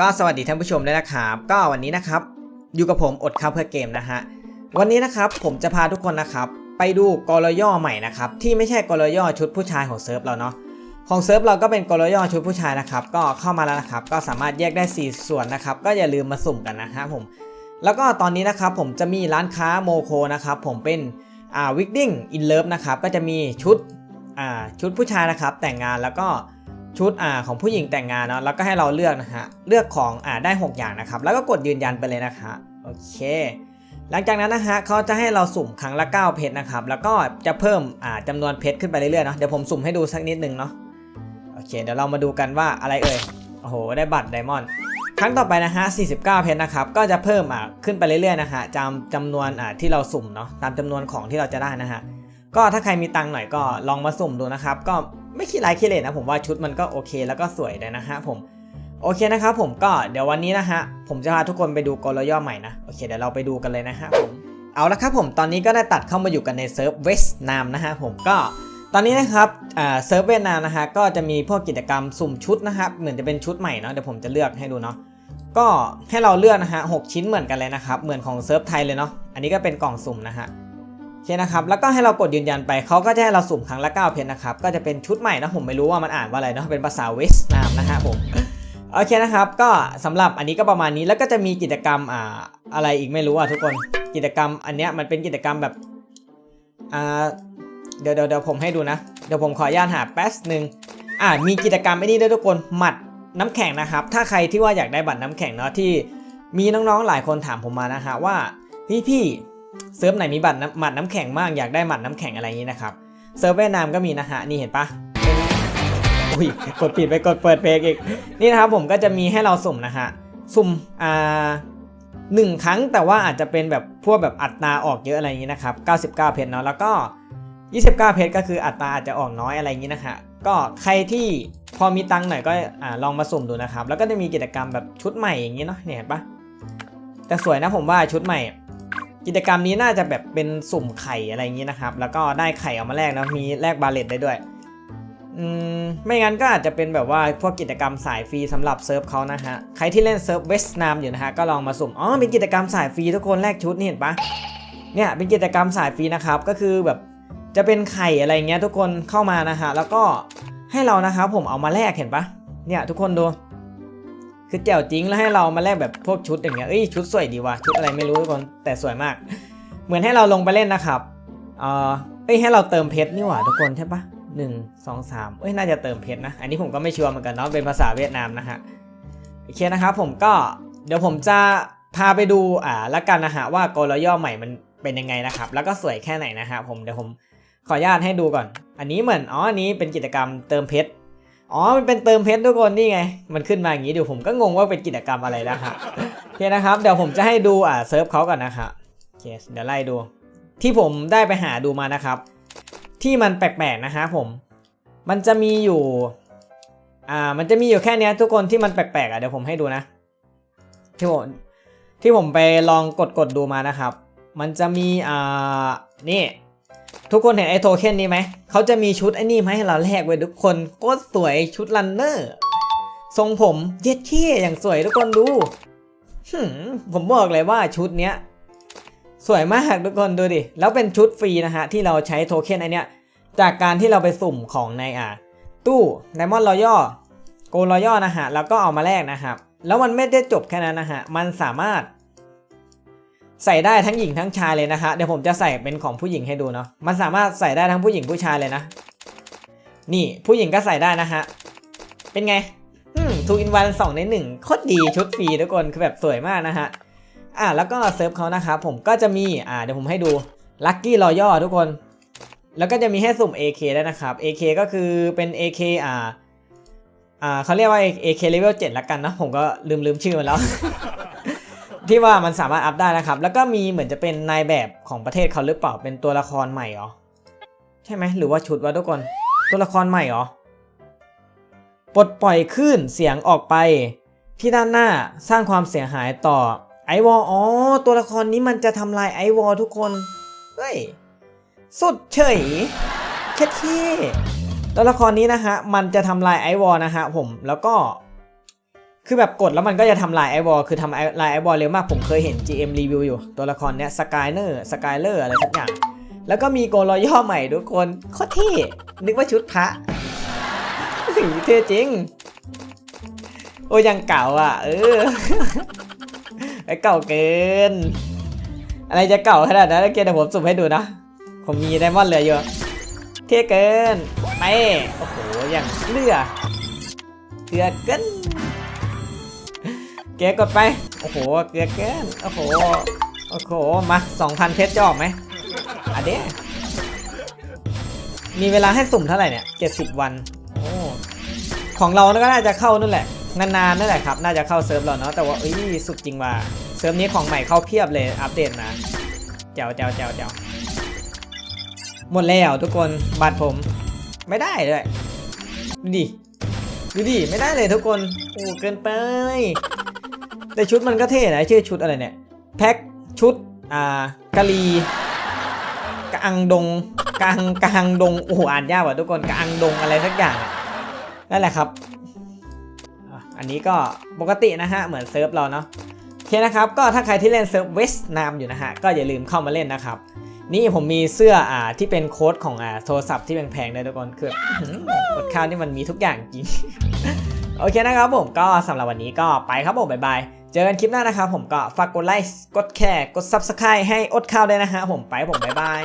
ก็สวัสดีท่านผู้ชมด้วยนะครับก็วันนี้นะครับอยู่กับผมอดข้าวเพื่อเกมนะฮะวันนี้นะครับผมจะพาทุกคนนะครับไปดูกลย่อใหม่นะครับที่ไม่ใช่กลย่อชุดผู้ชายของเซิร์ฟเราเนาะของเซิร์ฟเราก็เป็นกลย่อชุดผู้ชายนะครับก็เข้ามาแล้วนะครับก็สามารถแยกได้ 4 ส่วนนะครับก็อย่าลืมมาสุ่มกันนะครับผมแล้วก็ตอนนี้นะครับผมจะมีร้านค้าโมโคนะครับผมเป็นอ่าวิกดิ้งอินเลิฟนะครับก็จะมีชุดอ่าชุดผู้ชายนะครับแต่งงานแล้วก็ ชุดอ่าของผู้หญิงแต่งงานเนาะแล้วก็ให้เราเลือกนะฮะเลือกของอ่าได้ 6 อย่างนะครับ แล้วก็กดยืนยันไปเลยนะคะโอเค หลังจากนั้นนะฮะเขาจะให้เราสุ่มครั้งละ 9 เพชรนะครับแล้วก็จะเพิ่มอ่าจำนวนเพชรขึ้นไปเรื่อยๆเนาะเดี๋ยวผมสุ่มให้ดูสักนิดนึงเนาะโอเค เดี๋ยวเรามาดูกันว่าอะไรเอ่ยโอ้โหได้บัตรไดมอนด์ครั้งต่อไปนะฮะ49 เพชรนะครับก็จะเพิ่มอะขึ้นไปเรื่อยๆนะฮะจำจำนวนอะที่เราสุ่มเนาะตามจำนวนของที่เราจะได้นะฮะก็ถ้าใครมีตังค์หน่อยก็ลองมาสุ่มดูนะครับก็ ไม่คิดไรคิดเลยนะผมว่าชุดมันก็โอเคแล้วก็สวยเลยนะฮะผมโอเคนะครับผมก็เดี๋ยววันนี้นะฮะผมจะพาทุกคนไปดูกลย่อใหม่นะโอเคเดี๋ยวเราไปดูกันเลยนะฮะผมเอาละครับผมตอนนี้ก็ได้ตัดเข้ามาอยู่กันในเซิร์ฟเวสนามนะฮะผมก็ตอนนี้นะครับเซิร์ฟเวียดนามนะฮะก็จะมีพวกกิจกรรมสุ่มชุดนะครับเหมือนจะเป็นชุดใหม่เนาะเดี๋ยวผมจะเลือกให้ดูเนาะก็ให้เราเลือกนะฮะหกชิ้นเหมือนกันเลยนะครับเหมือนของเซิร์ฟไทยเลยเนาะอันนี้ก็เป็นกล่องสุ่มนะฮะ โอเคนะครับ แล้วก็ให้เรากดยืนยันไปเขาก็จะให้เราสุ่มครั้งละ9เพชรนะครับ ก็จะเป็นชุดใหม่นะผมไม่รู้ว่ามันอ่านว่าอะไรเนาะ เป็นภาษาเวสนามนะฮะผม โอเคนะครับ ก็สำหรับอันนี้ก็ประมาณนี้ แล้วก็จะมีกิจกรรมอ่าอะไรอีกไม่รู้อะทุกคน กิจกรรมอันเนี้ยมันเป็นกิจกรรมแบบอ่าเดี๋ยวเดี๋ยวเดี๋ยวผมให้ดูนะ เดี๋ยวผมขออนุญาตหาแป๊บหนึ่งอ่ามีกิจกรรมไอ้นี่ด้วยทุกคน หมัดน้ำแข็งนะครับ ถ้าใครที่ว่าอยากได้บัตรน้ำแข็งเนาะที่ มีน้องๆหลายคนถามผมมานะฮะว่าพี่พี่ เซิร์ฟไหนมีบัตรหมัดน้ำแข็งบ้างอยากได้หมัดน้ำแข็งอะไรอย่างนี้นะครับเซิร์ฟเวียดนามก็มีนะฮะนี่เห็นปะอุ้ยกดปิดไปกดเปิดเพลงอีกนี่นะครับผมก็จะมีให้เราสุ่มนะฮะสุ่มอ่าหนึ่งครั้งแต่ว่าอาจจะเป็นแบบพวกแบบอัตราออกเยอะอะไรอย่างนี้นะครับ 99 เพชรเนาะแล้วก็ 29 เพชรก็คืออัตราอาจจะออกน้อยอะไรอย่างนี้นะฮะก็ใครที่พอมีตังค์หน่อยก็อ่าลองมาสุ่มดูนะครับ แล้วก็จะมีกิจกรรมแบบชุดใหม่อย่างนี้เนาะเนี่ยเห็นปะแต่สวยนะผมว่าชุดใหม่ กิจกรรมนี้น่าจะแบบเป็นสุ่มไข่อะไรอย่างนี้นะครับ แล้วก็ได้ไข่ออกมาแลกนะมีแลกบาเลตได้ด้วยอืมไม่งั้นก็อาจจะเป็นแบบว่าพวกกิจกรรมสายฟรีสำหรับเซิร์ฟเขานะฮะใครที่เล่นเซิร์ฟเวสต์นามอยู่นะฮะก็ลองมาสุ่มอ๋อเป็นกิจกรรมสายฟรีทุกคนแลกชุดนี่เห็นปะเนี่ยเป็นกิจกรรมสายฟรีนะครับก็คือแบบจะเป็นไข่อะไรเงี้ยทุกคนเข้ามานะฮะแล้วก็ให้เรานะครับผมเอามาแลกเห็นปะเนี่ยทุกคนดู คือแจ๋วจริงแล้วให้เรามาแลกแบบพวกชุดอย่างเงี้ยเอ้ยชุดสวยดีว่ะชุดอะไรไม่รู้ทุกคนแต่สวยมาก เหมือนให้เราลงไปเล่นนะครับเอ่อเอ้ยให้เราเติมเพชรนี่หว่าทุกคนใช่ปะหนึ่งสองสามเอ้ยน่าจะเติมเพชรนะ อันนี้ผมก็ไม่ชัวร์เหมือนกันเนาะเป็นภาษาเวียดนามนะฮะโอเคนะครับผมก็เดี๋ยวผมจะพาไปดูอ่าละกันนะฮะว่ากลย่อใหม่มันเป็นยังไงนะครับ แล้วก็สวยแค่ไหนนะฮะผมเดี๋ยวผมขออนุญาตให้ดูก่อน อันนี้เหมือนอ๋ออันนี้เป็นกิจกรรมเติมเพชร อ๋อ มันเป็นเติมเพชรทุกคนนี่ไง มันขึ้นมาอย่างนี้เดี๋ยวผมก็งงว่าเป็นกิจกรรมอะไรนะฮะโอเคนะครับ เดี๋ยวผมจะให้ดูอ่าเซิร์ฟเขาก่อนนะครับโอเคเดี๋ยวไล่ดู ที่ผมได้ไปหาดูมานะครับ ที่มันแปลกๆนะฮะผม มันจะมีอยู่อ่ามันจะมีอยู่แค่นี้ทุกคนที่มันแปลกๆอะเดี๋ยวผมให้ดูนะที่ผมที่ผมไปลองกดกดๆดูมานะครับ มันจะมีอ่านี่ ทุกคนเห็นไอ้โทเค็นนี้ไหม เขาจะมีชุดไอ้นี่มาให้เราแลกไว้ทุกคนโคตรสวยชุดรันเนอร์ทรงผมเย็ดเขี้อย่างสวยทุกคนดูผมบอกเลยว่าชุดเนี้ย สวยมากทุกคนดูดิ แล้วเป็นชุดฟรีนะฮะ ที่เราใช้โทเค็นไอเนี้ย จากการที่เราไปสุ่มของในอ่าตู้ไดมอนด์รอย่อโกลรอย่อนะฮะ แล้วก็เอามาแลกนะครับ แล้วมันไม่ได้จบแค่นั้นนะฮะ มันสามารถ ใส่ได้ทั้งหญิงทั้งชายเลยนะฮะเดี๋ยวผมจะใส่เป็นของผู้หญิงให้ดูเนาะมันสามารถใส่ได้ทั้งผู้หญิงผู้ชายเลยนะ นี่ผู้หญิงก็ใส่ได้นะฮะเป็นไงอืมทูอินวันสองในหนึ่งโคตรดีชุดฟรีทุกคนคือแบบสวยมากนะฮะอ่าแล้วก็เซิร์ฟเขานะครับผมก็จะมีอ่าเดี๋ยวผมให้ดูลัคกี้รอย่อทุกคน แล้วก็จะมีให้สุ่ม AK ได้นะครับ AK ก็คือเป็น AK อ่าอ่าเขาเรียกว่า AK level 7ละกันนะผมก็ลืมลืมชื่อมันแล้ว ที่ว่ามันสามารถอัพได้นะครับ แล้วก็มีเหมือนจะเป็นนายแบบของประเทศเขาหรือเปล่าเป็นตัวละครใหม่เหรอใช่ไหมหรือว่าชุดวะทุกคนตัวละครใหม่เหรอปลดปล่อยคลื่นเสียงออกไป ที่ด้านหน้าสร้างความเสียหายต่อไอวอลอ๋อ ตัวละครนี้มันจะทำลายไอวอลทุกคน เฮ้ย สุดเฉยเท่ที่ตัวละครนี้นะฮะ มันจะทำลายไอวอลนะฮะผม แล้วก็ คือแบบกดแล้วมันก็จะทำลายไอวอลคือทำลายไอวอลเร็วมาก ผมเคยเห็น GM รีวิวอยู่ ตัวละครเนี้ยสกายเนอร์สกายเลอร์อะไรสักอย่าง แล้วก็มีโกลอย่อใหม่ทุกคนโคตรเท่นึกว่าชุดพระสีเท่จริง โอ้ยังเก่าอะ เออไอเก่าเกิน อะไรจะเก่าขนาดนั้นเกมเดี๋ยวผมสุ่มให้ดูนะ ผมมีไดมอนด์เหลือเยอะเท่เกินไปโอ้โหอย่างเลือเกลือเกิน เกกดไป โอ้โห เกลือเกินโอ้โห โอ้โห มา2,000เพชรจะออกไหมอันเนี้ยมีเวลาให้สุ่มเท่าไหร่เนี่ย70วันโอ้ของเราก็น่าจะเข้านั่นแหละ นานๆนั่นแหละครับ น่าจะเข้าเซิร์ฟเราเนาะ แต่ว่าเอ้ย สุดจริงว่าเซิร์ฟนี้ของใหม่เข้าเพียบเลย อัปเดตมาเจ้าเจ้าเจ้าเจ้าหมดแล้วทุกคนบัตรผม ไม่ได้เลย ดูดิ ดูดิ ไม่ได้เลยทุกคน โอ้ เกินไป แต่ชุดมันก็เท่นะชื่อชุดอะไรเนี่ยแพ็คชุดอ่ากะลีกะอังดงกะอังกะอังดงโอ้โหอ่านยากว่ะทุกคนกะอังดงอะไรสักอย่างนั่นแหละครับ อันนี้ก็ปกตินะฮะเหมือนเซิร์ฟเราเนาะโอเคนะครับก็ถ้าใครที่เล่นเซิร์ฟเวสนามอยู่นะฮะก็อย่าลืมเข้ามาเล่นนะครับนี่ผมมีเสื้ออ่าที่เป็นโค้ดของอ่าโทรศัพท์ที่แพงๆเลยทุกคนคืออื้อหือกดข้าวนี่มันมีทุกอย่างจริง โอเคนะครับผมก็สำหรับวันนี้ก็ไปครับผมบ๊ายบาย เจอกันคลิปหน้านะครับผมก็ฝากกดไลค์ กดแชร์ กด Subscribe ให้อดข้าวด้วยนะฮะผมไปผมบ๊ายบาย